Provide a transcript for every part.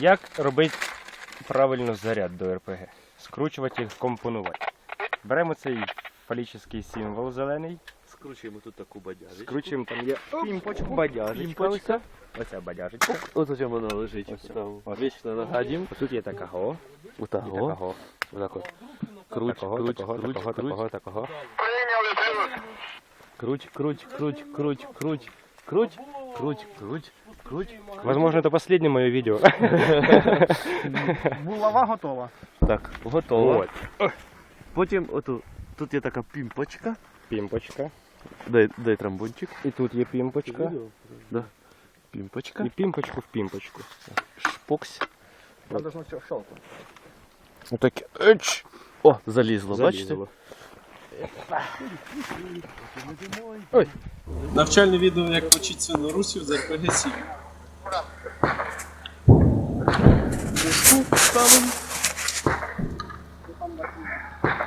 Як робити правильно заряд до РПГ? Скручувати, і компонувати. Беремо цей фалічний символ зелений, Скручуємо тут таку бадяжечку. скручуємо там є Пімпочку. бадяжечка. Оця, оця бадяжечка. Ось зачем вона лежить. Ось. Там вічно нагадім. Тут є такого, і Отаго. такого. Отак от. Круть, Такого, круть, такого, круть, такого, круть. такого, такого. Круть, круть, круть, круть, круть. Круть, круть, круть, Круть. Возможно, это последнее мое видео. Булава готова. Так, готово. Вот. Потім оту, тут є така пимпочка. Пимпочка. Дай, дай трамбончик. І тут є пимпочка. Да. Пимпочка. И пимпочку в пимпочку. Шпокс. Надо ж на цю щелку. Отак. Ну еч! О, залізло, бачите? Залізло. Навчальне відео, як вчиться норусів з РПГ-7. Штуку ставимо.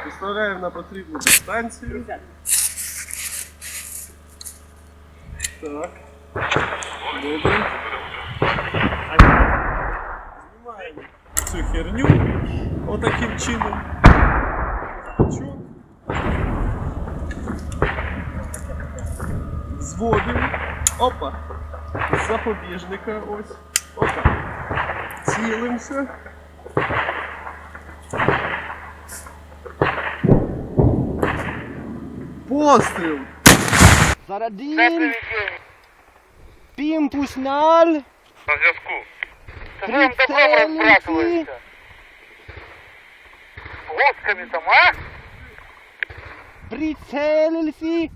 Виставляємо на потрібну дистанцію. Так. Добре. Знімаємо цю херню отаким чином. Чок. Зводимо. Опа! З запобіжника ось. Опа Цілимося. Постріл! Зарадін! Пімпуснал! На зв'язку. Це ж вам добром розбрасується. Лодками там, а? Прицелився!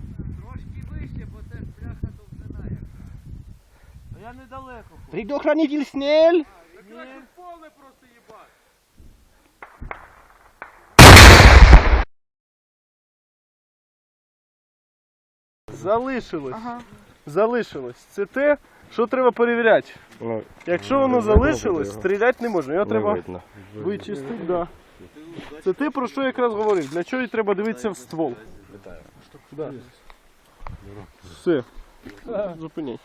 Я недалеко. Предохранитель снель! Залишилось. Залишилось. Це те, що треба перевіряти. Ну, Якщо воно залишилось, стріляти не можна. Його треба видно. вичистити, да. Це те, про що я якраз говорив. Для чого і треба дивитися в ствол. Да. Все. Зупиніть.